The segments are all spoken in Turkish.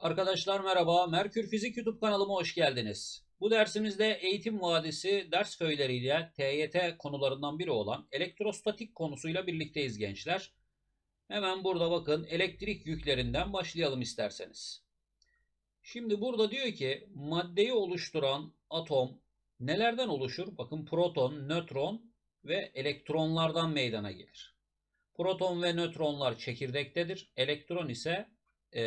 Arkadaşlar merhaba, Merkür Fizik YouTube kanalıma hoş geldiniz. Bu dersimizde Eğitim Vadisi ders köyleriyle TYT konularından biri olan elektrostatik konusuyla birlikteyiz gençler. Hemen burada bakın elektrik yüklerinden başlayalım isterseniz. Şimdi burada diyor ki maddeyi oluşturan atom nelerden oluşur? Bakın proton, nötron ve elektronlardan meydana gelir. Proton ve nötronlar çekirdektedir. Elektron ise e,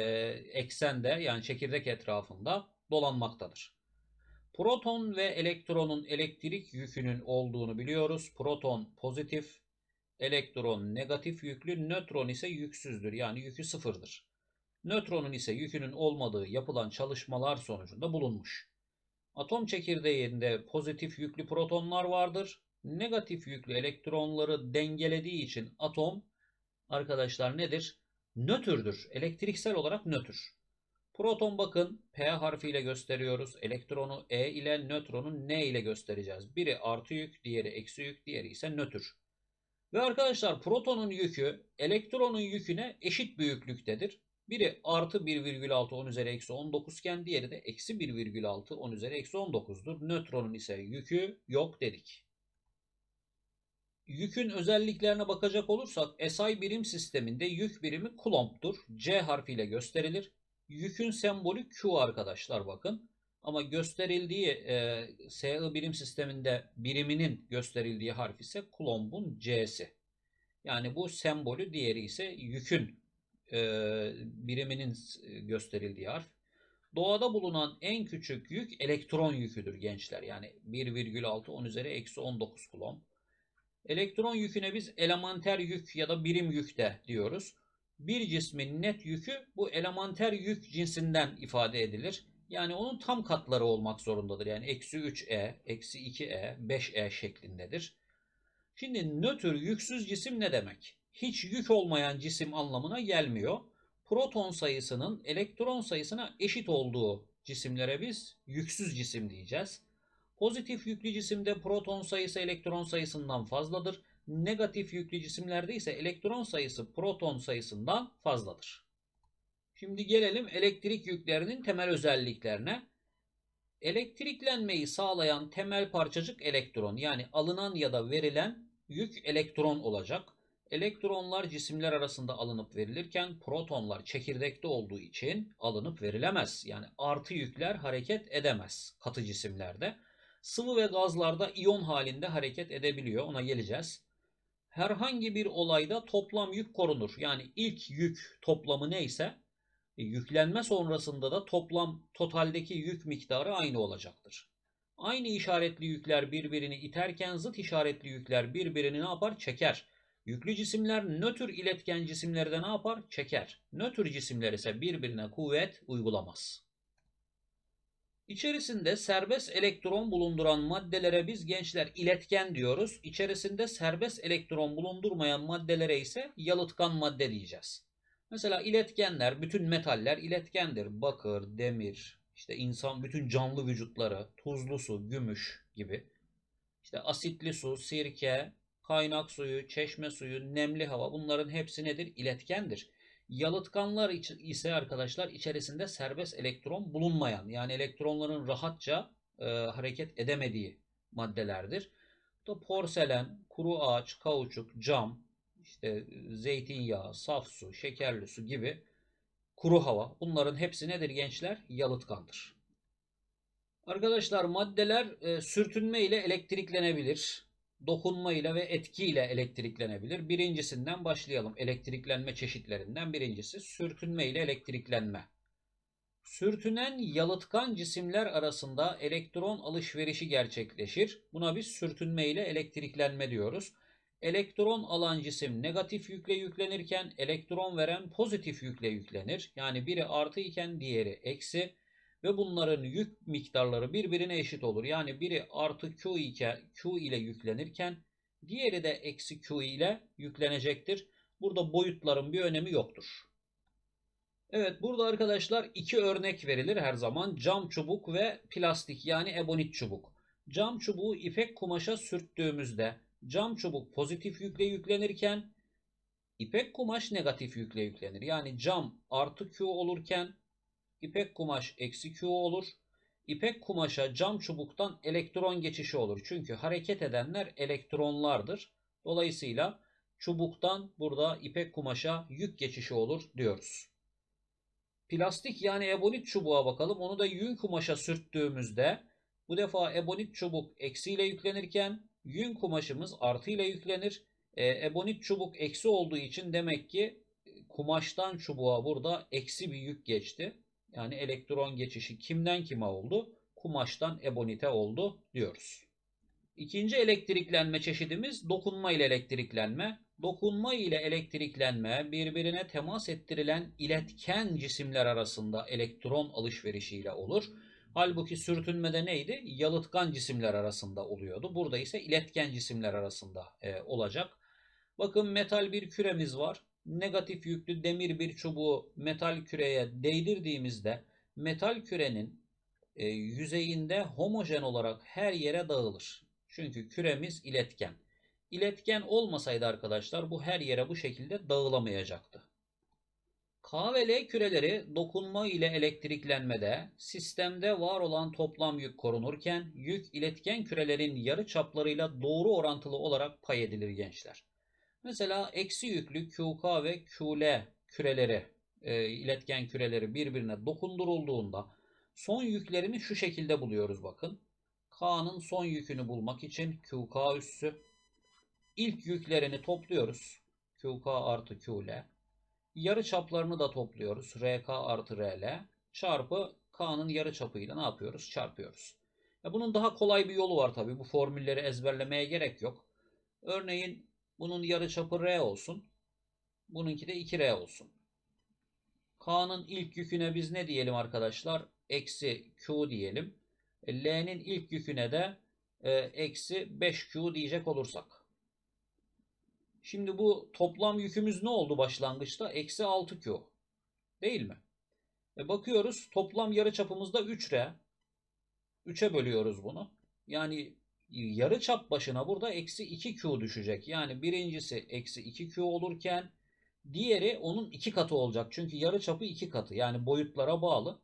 eksende yani çekirdek etrafında dolanmaktadır. Proton ve elektronun elektrik yükünün olduğunu biliyoruz. Proton pozitif, elektron negatif yüklü, nötron ise yüksüzdür yani yükü sıfırdır. Nötronun ise yükünün olmadığı yapılan çalışmalar sonucunda bulunmuş. Atom çekirdeğinde pozitif yüklü protonlar vardır. Negatif yüklü elektronları dengelediği için atom arkadaşlar nedir? Nötrdür. Elektriksel olarak nötr. Proton bakın P harfiyle gösteriyoruz. Elektronu E ile nötronu N ile göstereceğiz. Biri artı yük, diğeri eksi yük, diğeri ise nötr. Ve arkadaşlar protonun yükü elektronun yüküne eşit büyüklüktedir. Biri artı 1,6 10 üzeri eksi 19 iken diğeri de eksi 1,6 10 üzeri eksi 19'dur. Nötronun ise yükü yok dedik. Yükün özelliklerine bakacak olursak SI birim sisteminde yük birimi coulomb'dur. C harfiyle gösterilir. Yükün sembolü Q arkadaşlar bakın. Ama gösterildiği e, SI birim sisteminde biriminin gösterildiği harf ise coulomb'un C'si. Yani bu sembolü diğeri ise yükün e, biriminin gösterildiği harf. Doğada bulunan en küçük yük elektron yüküdür gençler. Yani 1,6 10 üzeri eksi 19 kulomb. Elektron yüküne biz elementer yük ya da birim yük de diyoruz. Bir cismin net yükü bu elementer yük cinsinden ifade edilir. Yani onun tam katları olmak zorundadır. Yani eksi 3e, eksi 2e, 5e şeklindedir. Şimdi nötr yüksüz cisim ne demek? Hiç yük olmayan cisim anlamına gelmiyor. Proton sayısının elektron sayısına eşit olduğu cisimlere biz yüksüz cisim diyeceğiz. Pozitif yüklü cisimde proton sayısı elektron sayısından fazladır. Negatif yüklü cisimlerde ise elektron sayısı proton sayısından fazladır. Şimdi gelelim elektrik yüklerinin temel özelliklerine. Elektriklenmeyi sağlayan temel parçacık elektron yani alınan ya da verilen yük elektron olacak. Elektronlar cisimler arasında alınıp verilirken protonlar çekirdekte olduğu için alınıp verilemez. Yani artı yükler hareket edemez katı cisimlerde. Sıvı ve gazlarda iyon halinde hareket edebiliyor. Ona geleceğiz. Herhangi bir olayda toplam yük korunur. Yani ilk yük toplamı neyse e, yüklenme sonrasında da toplam totaldeki yük miktarı aynı olacaktır. Aynı işaretli yükler birbirini iterken zıt işaretli yükler birbirini ne yapar? Çeker. Yüklü cisimler nötr iletken cisimlerde ne yapar? Çeker. Nötr cisimler ise birbirine kuvvet uygulamaz. İçerisinde serbest elektron bulunduran maddelere biz gençler iletken diyoruz. İçerisinde serbest elektron bulundurmayan maddelere ise yalıtkan madde diyeceğiz. Mesela iletkenler, bütün metaller iletkendir. Bakır, demir, işte insan bütün canlı vücutları, tuzlu su, gümüş gibi. İşte asitli su, sirke, kaynak suyu, çeşme suyu, nemli hava bunların hepsi nedir? İletkendir. Yalıtkanlar ise arkadaşlar içerisinde serbest elektron bulunmayan yani elektronların rahatça e, hareket edemediği maddelerdir. Da porselen, kuru ağaç, kauçuk, cam, işte zeytinyağı, saf su, şekerli su gibi kuru hava bunların hepsi nedir gençler? Yalıtkandır. Arkadaşlar maddeler e, sürtünme ile elektriklenebilir dokunma ile ve etki ile elektriklenebilir. Birincisinden başlayalım. Elektriklenme çeşitlerinden birincisi sürtünme ile elektriklenme. Sürtünen yalıtkan cisimler arasında elektron alışverişi gerçekleşir. Buna biz sürtünme ile elektriklenme diyoruz. Elektron alan cisim negatif yükle yüklenirken elektron veren pozitif yükle yüklenir. Yani biri artı iken diğeri eksi ve bunların yük miktarları birbirine eşit olur. Yani biri artı Q, iken, Q ile yüklenirken diğeri de eksi Q ile yüklenecektir. Burada boyutların bir önemi yoktur. Evet burada arkadaşlar iki örnek verilir her zaman. Cam çubuk ve plastik yani ebonit çubuk. Cam çubuğu ipek kumaşa sürttüğümüzde cam çubuk pozitif yükle yüklenirken ipek kumaş negatif yükle yüklenir. Yani cam artı Q olurken ipek kumaş eksi Q olur. İpek kumaşa cam çubuktan elektron geçişi olur. Çünkü hareket edenler elektronlardır. Dolayısıyla çubuktan burada ipek kumaşa yük geçişi olur diyoruz. Plastik yani ebonit çubuğa bakalım. Onu da yün kumaşa sürttüğümüzde bu defa ebonit çubuk eksiyle yüklenirken yün kumaşımız artıyla yüklenir. E, ebonit çubuk eksi olduğu için demek ki kumaştan çubuğa burada eksi bir yük geçti. Yani elektron geçişi kimden kime oldu? Kumaştan ebonite oldu diyoruz. İkinci elektriklenme çeşidimiz dokunma ile elektriklenme. Dokunma ile elektriklenme birbirine temas ettirilen iletken cisimler arasında elektron alışverişiyle olur. Halbuki sürtünmede neydi? Yalıtkan cisimler arasında oluyordu. Burada ise iletken cisimler arasında e, olacak. Bakın metal bir küremiz var. Negatif yüklü demir bir çubuğu metal küreye değdirdiğimizde metal kürenin e, yüzeyinde homojen olarak her yere dağılır. Çünkü küremiz iletken. İletken olmasaydı arkadaşlar bu her yere bu şekilde dağılamayacaktı. K ve L küreleri dokunma ile elektriklenmede sistemde var olan toplam yük korunurken yük iletken kürelerin yarı çaplarıyla doğru orantılı olarak pay edilir gençler. Mesela eksi yüklü QK ve QL küreleri, e, iletken küreleri birbirine dokundurulduğunda son yüklerini şu şekilde buluyoruz bakın. K'nın son yükünü bulmak için QK üssü. İlk yüklerini topluyoruz. QK artı QL. Yarı çaplarını da topluyoruz. RK artı RL. Çarpı K'nın yarı çapıyla ne yapıyoruz? Çarpıyoruz. Ya bunun daha kolay bir yolu var tabii. Bu formülleri ezberlemeye gerek yok. Örneğin bunun yarı çapı R olsun. Bununki de 2R olsun. K'nın ilk yüküne biz ne diyelim arkadaşlar? Eksi Q diyelim. L'nin ilk yüküne de e, eksi 5Q diyecek olursak. Şimdi bu toplam yükümüz ne oldu başlangıçta? Eksi 6Q. Değil mi? E bakıyoruz toplam yarıçapımız da 3R. 3'e bölüyoruz bunu. Yani yarı çap başına burada eksi 2Q düşecek. Yani birincisi eksi 2Q olurken diğeri onun iki katı olacak. Çünkü yarı çapı iki katı. Yani boyutlara bağlı.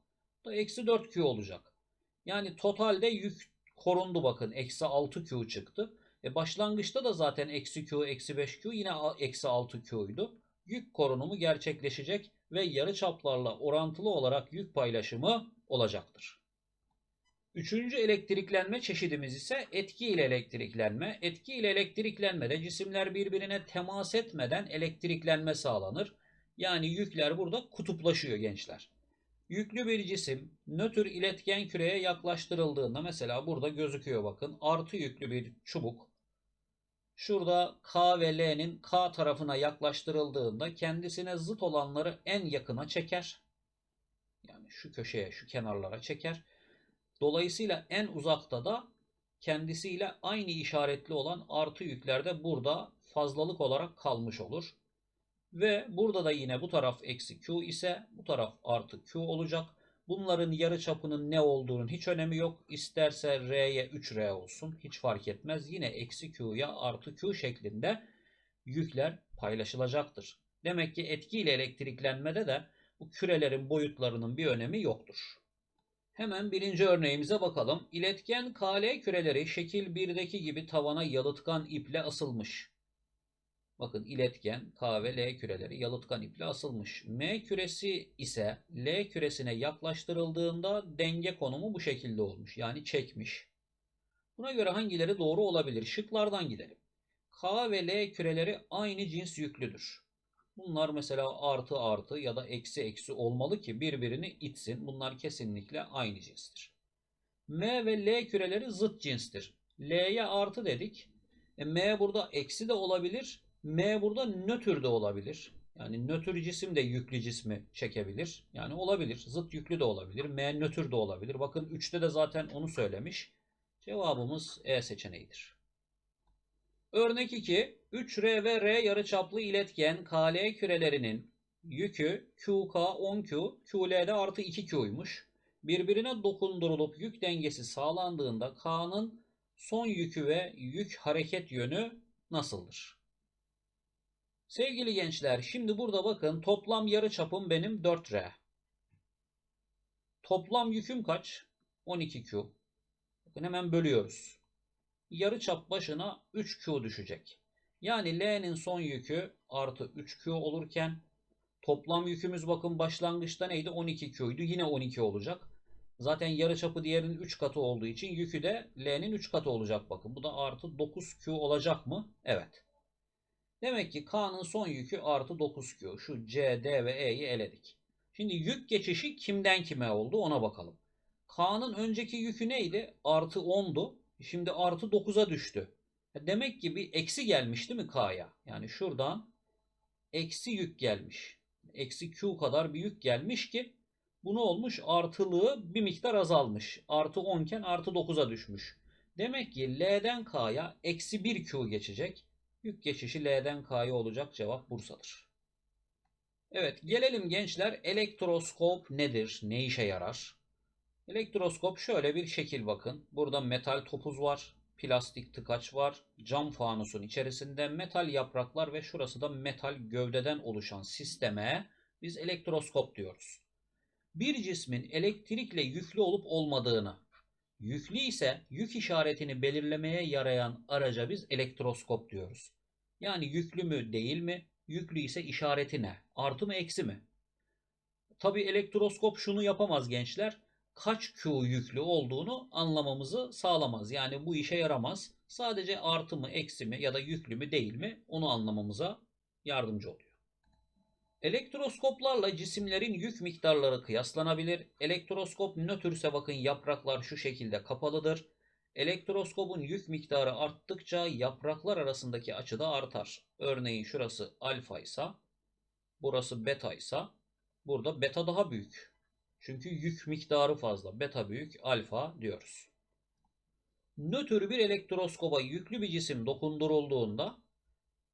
Da eksi 4Q olacak. Yani totalde yük korundu bakın. Eksi 6Q çıktı. E başlangıçta da zaten eksi Q, eksi 5Q yine eksi 6Q'ydu. Yük korunumu gerçekleşecek ve yarı çaplarla orantılı olarak yük paylaşımı olacaktır. Üçüncü elektriklenme çeşidimiz ise etki ile elektriklenme. Etki ile elektriklenmede cisimler birbirine temas etmeden elektriklenme sağlanır. Yani yükler burada kutuplaşıyor gençler. Yüklü bir cisim nötr iletken küreye yaklaştırıldığında mesela burada gözüküyor bakın artı yüklü bir çubuk şurada K ve L'nin K tarafına yaklaştırıldığında kendisine zıt olanları en yakına çeker. Yani şu köşeye, şu kenarlara çeker. Dolayısıyla en uzakta da kendisiyle aynı işaretli olan artı yükler de burada fazlalık olarak kalmış olur. Ve burada da yine bu taraf eksi Q ise bu taraf artı Q olacak. Bunların yarı çapının ne olduğunun hiç önemi yok. İsterse R'ye 3R olsun hiç fark etmez. Yine eksi Q'ya artı Q şeklinde yükler paylaşılacaktır. Demek ki etkiyle elektriklenmede de bu kürelerin boyutlarının bir önemi yoktur. Hemen birinci örneğimize bakalım. İletken KL küreleri şekil 1'deki gibi tavana yalıtkan iple asılmış. Bakın iletken K ve L küreleri yalıtkan iple asılmış. M küresi ise L küresine yaklaştırıldığında denge konumu bu şekilde olmuş. Yani çekmiş. Buna göre hangileri doğru olabilir? Şıklardan gidelim. K ve L küreleri aynı cins yüklüdür. Bunlar mesela artı artı ya da eksi eksi olmalı ki birbirini itsin. Bunlar kesinlikle aynı cinstir. M ve L küreleri zıt cinstir. L'ye artı dedik. E, M burada eksi de olabilir. M burada nötr de olabilir. Yani nötr cisim de yüklü cismi çekebilir. Yani olabilir. Zıt yüklü de olabilir. M nötr de olabilir. Bakın 3'te de zaten onu söylemiş. Cevabımız E seçeneğidir. Örnek 2. 3R ve R yarıçaplı iletken KL kürelerinin yükü QK 10Q, QL'de artı 2Q'ymuş. Birbirine dokundurulup yük dengesi sağlandığında K'nın son yükü ve yük hareket yönü nasıldır? Sevgili gençler şimdi burada bakın toplam yarıçapım benim 4R. Toplam yüküm kaç? 12Q. Bakın hemen bölüyoruz. Yarıçap başına 3Q düşecek. Yani L'nin son yükü artı 3Q olurken toplam yükümüz bakın başlangıçta neydi? 12Q'ydu. Yine 12 olacak. Zaten yarıçapı diğerinin 3 katı olduğu için yükü de L'nin 3 katı olacak bakın. Bu da artı 9Q olacak mı? Evet. Demek ki K'nın son yükü artı 9Q. Şu C, D ve E'yi eledik. Şimdi yük geçişi kimden kime oldu ona bakalım. K'nın önceki yükü neydi? Artı 10'du. Şimdi artı 9'a düştü. Demek ki bir eksi gelmiş değil mi K'ya? Yani şuradan eksi yük gelmiş. Eksi Q kadar bir yük gelmiş ki bu ne olmuş? Artılığı bir miktar azalmış. Artı 10 iken artı 9'a düşmüş. Demek ki L'den K'ya eksi 1 Q geçecek. Yük geçişi L'den K'ya olacak cevap Bursa'dır. Evet gelelim gençler elektroskop nedir? Ne işe yarar? Elektroskop şöyle bir şekil bakın. Burada metal topuz var. Plastik tıkaç var. Cam fanusun içerisinde metal yapraklar ve şurası da metal gövdeden oluşan sisteme biz elektroskop diyoruz. Bir cismin elektrikle yüklü olup olmadığını, yüklü ise yük işaretini belirlemeye yarayan araca biz elektroskop diyoruz. Yani yüklü mü değil mi? Yüklü ise işareti ne? Artı mı eksi mi? Tabi elektroskop şunu yapamaz gençler. Kaç Q yüklü olduğunu anlamamızı sağlamaz. Yani bu işe yaramaz. Sadece artı mı eksi mi ya da yüklü mü değil mi onu anlamamıza yardımcı oluyor. Elektroskoplarla cisimlerin yük miktarları kıyaslanabilir. Elektroskop nötrse bakın yapraklar şu şekilde kapalıdır. Elektroskopun yük miktarı arttıkça yapraklar arasındaki açı da artar. Örneğin şurası alfa ise burası beta ise burada beta daha büyük. Çünkü yük miktarı fazla. Beta büyük, alfa diyoruz. Nötr bir elektroskoba yüklü bir cisim dokundurulduğunda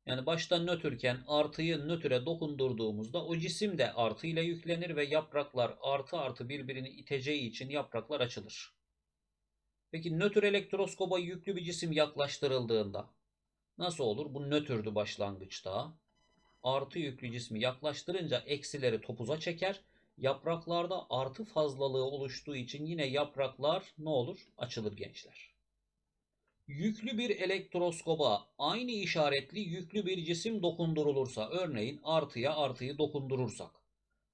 yani başta nötrken artıyı nötre dokundurduğumuzda o cisim de artı ile yüklenir ve yapraklar artı artı birbirini iteceği için yapraklar açılır. Peki nötr elektroskoba yüklü bir cisim yaklaştırıldığında nasıl olur? Bu nötrdü başlangıçta. Artı yüklü cismi yaklaştırınca eksileri topuza çeker. Yapraklarda artı fazlalığı oluştuğu için yine yapraklar ne olur? Açılır gençler. Yüklü bir elektroskoba aynı işaretli yüklü bir cisim dokundurulursa, örneğin artıya artıyı dokundurursak.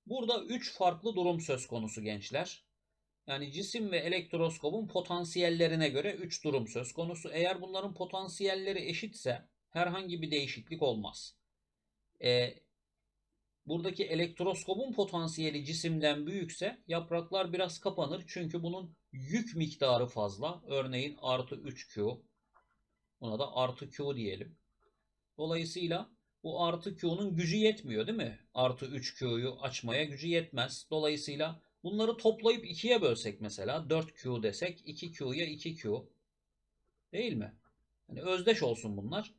Burada 3 farklı durum söz konusu gençler. Yani cisim ve elektroskopun potansiyellerine göre 3 durum söz konusu. Eğer bunların potansiyelleri eşitse herhangi bir değişiklik olmaz. Ee, buradaki elektroskopun potansiyeli cisimden büyükse yapraklar biraz kapanır. Çünkü bunun yük miktarı fazla. Örneğin artı 3Q. Buna da artı Q diyelim. Dolayısıyla bu artı Q'nun gücü yetmiyor değil mi? Artı 3Q'yu açmaya gücü yetmez. Dolayısıyla bunları toplayıp 2'ye bölsek mesela 4Q desek 2Q'ya 2Q değil mi? Yani özdeş olsun bunlar.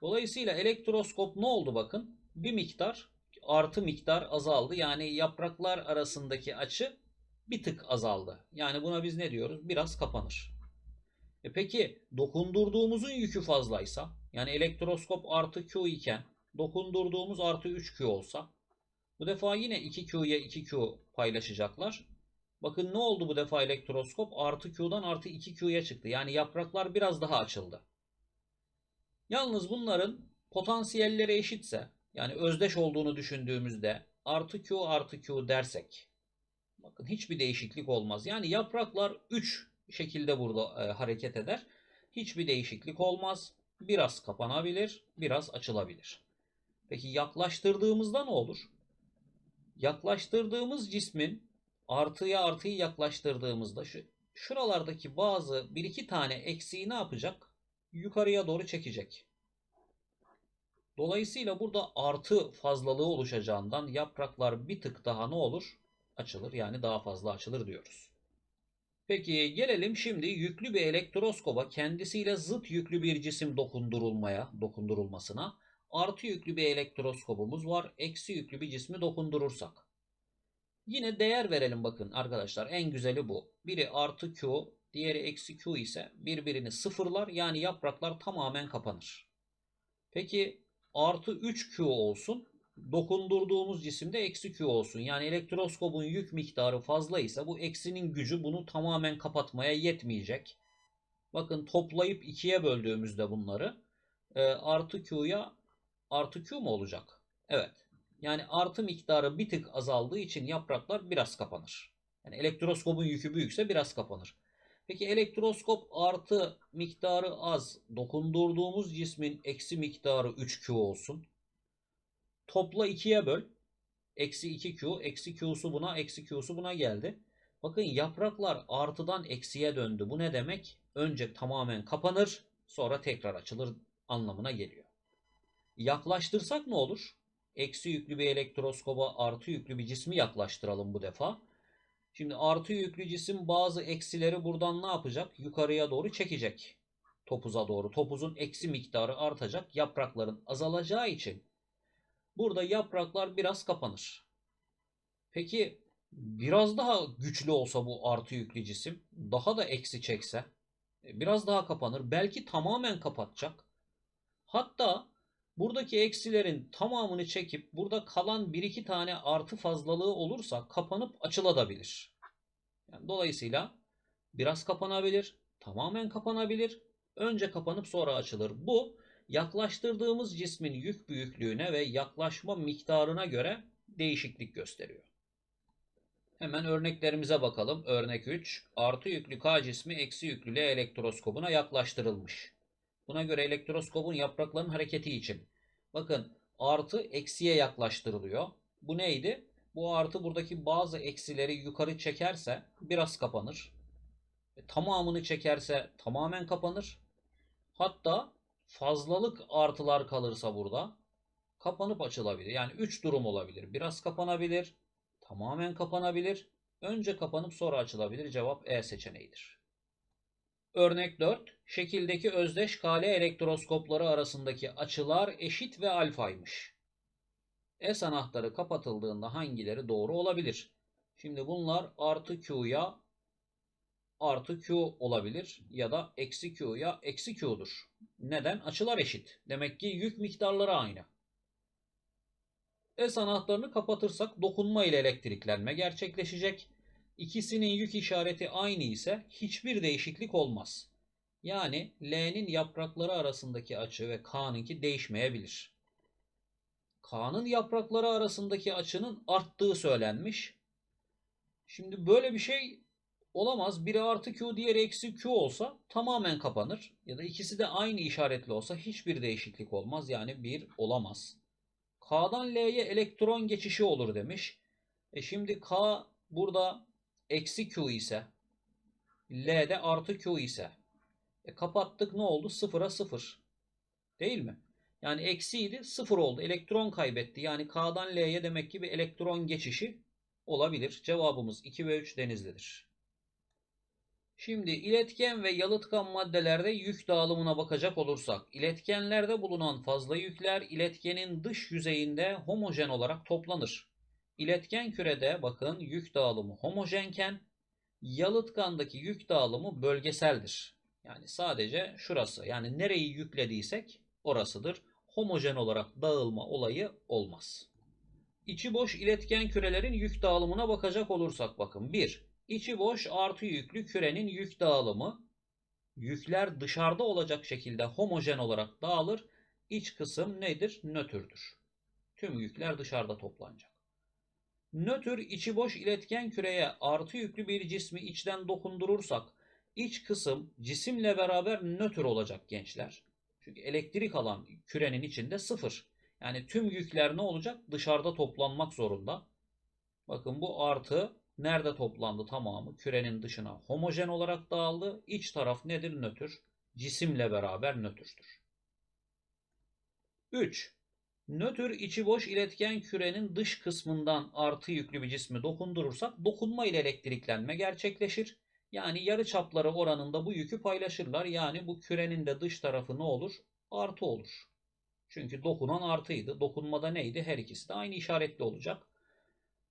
Dolayısıyla elektroskop ne oldu bakın? Bir miktar artı miktar azaldı. Yani yapraklar arasındaki açı bir tık azaldı. Yani buna biz ne diyoruz? Biraz kapanır. E peki dokundurduğumuzun yükü fazlaysa yani elektroskop artı Q iken dokundurduğumuz artı 3Q olsa bu defa yine 2Q'ya 2Q paylaşacaklar. Bakın ne oldu bu defa elektroskop? Artı Q'dan artı 2Q'ya çıktı. Yani yapraklar biraz daha açıldı. Yalnız bunların potansiyelleri eşitse yani özdeş olduğunu düşündüğümüzde artı Q artı Q dersek bakın hiçbir değişiklik olmaz. Yani yapraklar 3 şekilde burada e, hareket eder. Hiçbir değişiklik olmaz. Biraz kapanabilir, biraz açılabilir. Peki yaklaştırdığımızda ne olur? Yaklaştırdığımız cismin artıya artıyı yaklaştırdığımızda şu şuralardaki bazı bir iki tane eksiği ne yapacak? Yukarıya doğru çekecek. Dolayısıyla burada artı fazlalığı oluşacağından yapraklar bir tık daha ne olur? Açılır yani daha fazla açılır diyoruz. Peki gelelim şimdi yüklü bir elektroskoba kendisiyle zıt yüklü bir cisim dokundurulmaya, dokundurulmasına. Artı yüklü bir elektroskobumuz var. Eksi yüklü bir cismi dokundurursak. Yine değer verelim bakın arkadaşlar. En güzeli bu. Biri artı Q, diğeri eksi Q ise birbirini sıfırlar. Yani yapraklar tamamen kapanır. Peki artı 3Q olsun. dokundurduğumuz cisimde eksi Q olsun. Yani elektroskopun yük miktarı fazla ise bu eksinin gücü bunu tamamen kapatmaya yetmeyecek. Bakın toplayıp ikiye böldüğümüzde bunları e, artı Q'ya artı Q mu olacak? Evet. Yani artı miktarı bir tık azaldığı için yapraklar biraz kapanır. Yani elektroskopun yükü büyükse biraz kapanır. Peki elektroskop artı miktarı az dokundurduğumuz cismin eksi miktarı 3Q olsun. Topla 2'ye böl. Eksi 2Q, eksi Q'su buna, eksi Q'su buna geldi. Bakın yapraklar artıdan eksiye döndü. Bu ne demek? Önce tamamen kapanır, sonra tekrar açılır anlamına geliyor. Yaklaştırsak ne olur? Eksi yüklü bir elektroskoba artı yüklü bir cismi yaklaştıralım bu defa. Şimdi artı yüklü cisim bazı eksileri buradan ne yapacak? Yukarıya doğru çekecek. Topuza doğru. Topuzun eksi miktarı artacak. Yaprakların azalacağı için burada yapraklar biraz kapanır. Peki biraz daha güçlü olsa bu artı yüklü cisim daha da eksi çekse e, biraz daha kapanır. Belki tamamen kapatacak. Hatta buradaki eksilerin tamamını çekip burada kalan 1-2 tane artı fazlalığı olursa kapanıp açılabilir. Yani dolayısıyla biraz kapanabilir, tamamen kapanabilir, önce kapanıp sonra açılır. Bu yaklaştırdığımız cismin yük büyüklüğüne ve yaklaşma miktarına göre değişiklik gösteriyor. Hemen örneklerimize bakalım. Örnek 3. Artı yüklü K cismi eksi yüklü L elektroskobuna yaklaştırılmış. Buna göre elektroskopun yaprakların hareketi için. Bakın artı eksiye yaklaştırılıyor. Bu neydi? Bu artı buradaki bazı eksileri yukarı çekerse biraz kapanır. E, tamamını çekerse tamamen kapanır. Hatta fazlalık artılar kalırsa burada kapanıp açılabilir. Yani 3 durum olabilir. Biraz kapanabilir, tamamen kapanabilir, önce kapanıp sonra açılabilir. Cevap E seçeneğidir. Örnek 4. Şekildeki özdeş kale elektroskopları arasındaki açılar eşit ve alfaymış. S anahtarı kapatıldığında hangileri doğru olabilir? Şimdi bunlar artı Q'ya artı Q olabilir ya da eksi Q'ya eksi Q'dur. Neden? Açılar eşit. Demek ki yük miktarları aynı. S anahtarını kapatırsak dokunma ile elektriklenme gerçekleşecek. İkisinin yük işareti aynı ise hiçbir değişiklik olmaz. Yani L'nin yaprakları arasındaki açı ve K'nınki değişmeyebilir. K'nın yaprakları arasındaki açının arttığı söylenmiş. Şimdi böyle bir şey olamaz. Biri artı Q diğeri eksi Q olsa tamamen kapanır. Ya da ikisi de aynı işaretli olsa hiçbir değişiklik olmaz. Yani bir olamaz. K'dan L'ye elektron geçişi olur demiş. E şimdi K burada eksi Q ise L'de artı Q ise e kapattık ne oldu? Sıfıra sıfır. Değil mi? Yani eksiydi sıfır oldu. Elektron kaybetti. Yani K'dan L'ye demek ki bir elektron geçişi olabilir. Cevabımız 2 ve 3 Denizli'dir. Şimdi iletken ve yalıtkan maddelerde yük dağılımına bakacak olursak, iletkenlerde bulunan fazla yükler iletkenin dış yüzeyinde homojen olarak toplanır. İletken kürede bakın yük dağılımı homojenken, yalıtkandaki yük dağılımı bölgeseldir. Yani sadece şurası yani nereyi yüklediysek orasıdır. Homojen olarak dağılma olayı olmaz. İçi boş iletken kürelerin yük dağılımına bakacak olursak bakın 1. İçi boş artı yüklü kürenin yük dağılımı yükler dışarıda olacak şekilde homojen olarak dağılır. İç kısım nedir? Nötrdür. Tüm yükler dışarıda toplanacak. Nötr içi boş iletken küreye artı yüklü bir cismi içten dokundurursak iç kısım cisimle beraber nötr olacak gençler. Çünkü elektrik alan kürenin içinde sıfır. Yani tüm yükler ne olacak? Dışarıda toplanmak zorunda. Bakın bu artı nerede toplandı tamamı? Kürenin dışına homojen olarak dağıldı. İç taraf nedir? Nötr. Cisimle beraber nötrdür. 3. Nötr içi boş iletken kürenin dış kısmından artı yüklü bir cismi dokundurursak dokunma ile elektriklenme gerçekleşir. Yani yarı çapları oranında bu yükü paylaşırlar. Yani bu kürenin de dış tarafı ne olur? Artı olur. Çünkü dokunan artıydı. Dokunmada neydi? Her ikisi de aynı işaretli olacak.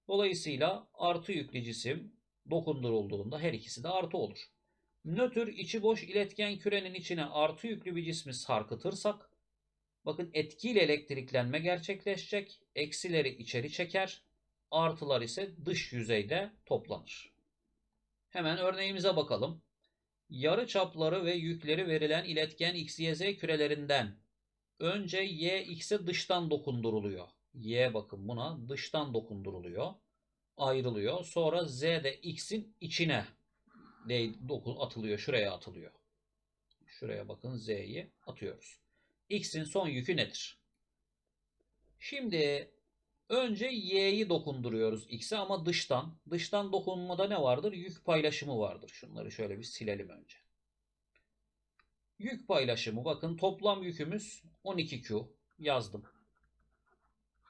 Dolayısıyla artı yüklü cisim dokundurulduğunda her ikisi de artı olur. Nötr içi boş iletken kürenin içine artı yüklü bir cismi sarkıtırsak Bakın etkili elektriklenme gerçekleşecek. Eksileri içeri çeker. Artılar ise dış yüzeyde toplanır. Hemen örneğimize bakalım. Yarı çapları ve yükleri verilen iletken x, y, z kürelerinden önce y x'e dıştan dokunduruluyor. Y bakın buna dıştan dokunduruluyor. Ayrılıyor. Sonra z de x'in içine atılıyor. Şuraya atılıyor. Şuraya bakın z'yi atıyoruz. X'in son yükü nedir? Şimdi önce y'yi dokunduruyoruz x'e ama dıştan. Dıştan dokunmada ne vardır? Yük paylaşımı vardır. Şunları şöyle bir silelim önce. Yük paylaşımı bakın toplam yükümüz 12Q yazdım.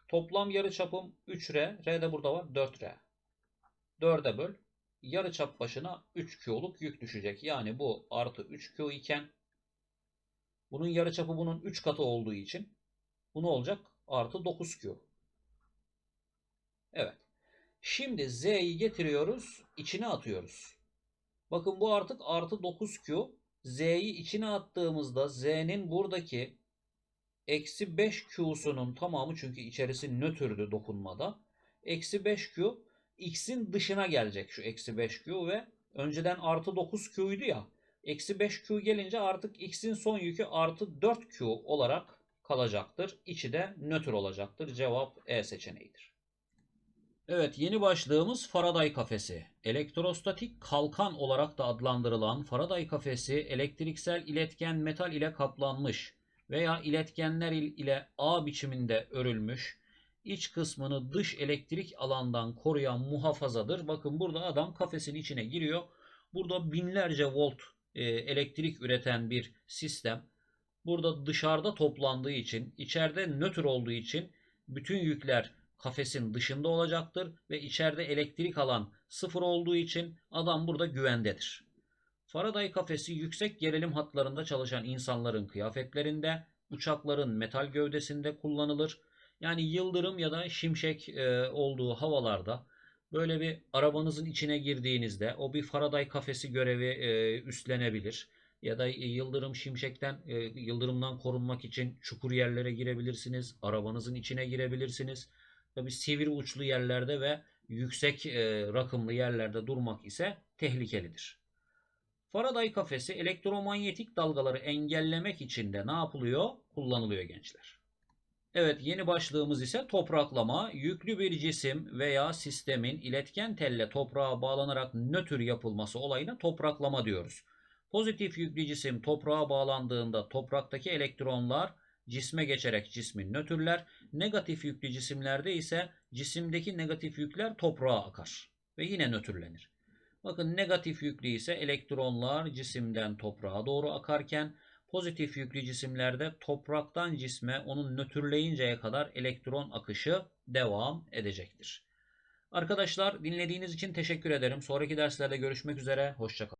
Toplam yarıçapım 3R. R de burada var 4R. 4'e böl. Yarıçap başına 3Q'luk yük düşecek. Yani bu artı 3Q iken bunun yarıçapı bunun 3 katı olduğu için bu ne olacak? Artı 9Q. Evet. Şimdi Z'yi getiriyoruz. içine atıyoruz. Bakın bu artık artı 9Q. Z'yi içine attığımızda Z'nin buradaki eksi 5Q'sunun tamamı çünkü içerisi nötrdü dokunmada. Eksi 5Q X'in dışına gelecek şu eksi 5Q ve önceden artı 9Q'ydu ya. Eksi 5Q gelince artık X'in son yükü artı 4Q olarak kalacaktır. İçi de nötr olacaktır. Cevap E seçeneğidir. Evet yeni başlığımız Faraday kafesi. Elektrostatik kalkan olarak da adlandırılan Faraday kafesi elektriksel iletken metal ile kaplanmış veya iletkenler ile A biçiminde örülmüş iç kısmını dış elektrik alandan koruyan muhafazadır. Bakın burada adam kafesin içine giriyor. Burada binlerce volt e, elektrik üreten bir sistem. Burada dışarıda toplandığı için, içeride nötr olduğu için bütün yükler kafesin dışında olacaktır ve içeride elektrik alan sıfır olduğu için adam burada güvendedir. Faraday kafesi yüksek gerilim hatlarında çalışan insanların kıyafetlerinde, uçakların metal gövdesinde kullanılır. Yani yıldırım ya da şimşek e, olduğu havalarda böyle bir arabanızın içine girdiğinizde o bir Faraday kafesi görevi e, üstlenebilir. Ya da yıldırım şimşekten e, yıldırımdan korunmak için çukur yerlere girebilirsiniz. Arabanızın içine girebilirsiniz. Tabi sivri uçlu yerlerde ve yüksek e, rakımlı yerlerde durmak ise tehlikelidir. Faraday kafesi elektromanyetik dalgaları engellemek için de ne yapılıyor? Kullanılıyor gençler. Evet yeni başlığımız ise topraklama. Yüklü bir cisim veya sistemin iletken telle toprağa bağlanarak nötr yapılması olayına topraklama diyoruz. Pozitif yüklü cisim toprağa bağlandığında topraktaki elektronlar cisme geçerek cismi nötrler. Negatif yüklü cisimlerde ise cisimdeki negatif yükler toprağa akar ve yine nötrlenir. Bakın negatif yüklü ise elektronlar cisimden toprağa doğru akarken pozitif yüklü cisimlerde topraktan cisme onu nötrleyinceye kadar elektron akışı devam edecektir. Arkadaşlar dinlediğiniz için teşekkür ederim. Sonraki derslerde görüşmek üzere. Hoşçakalın.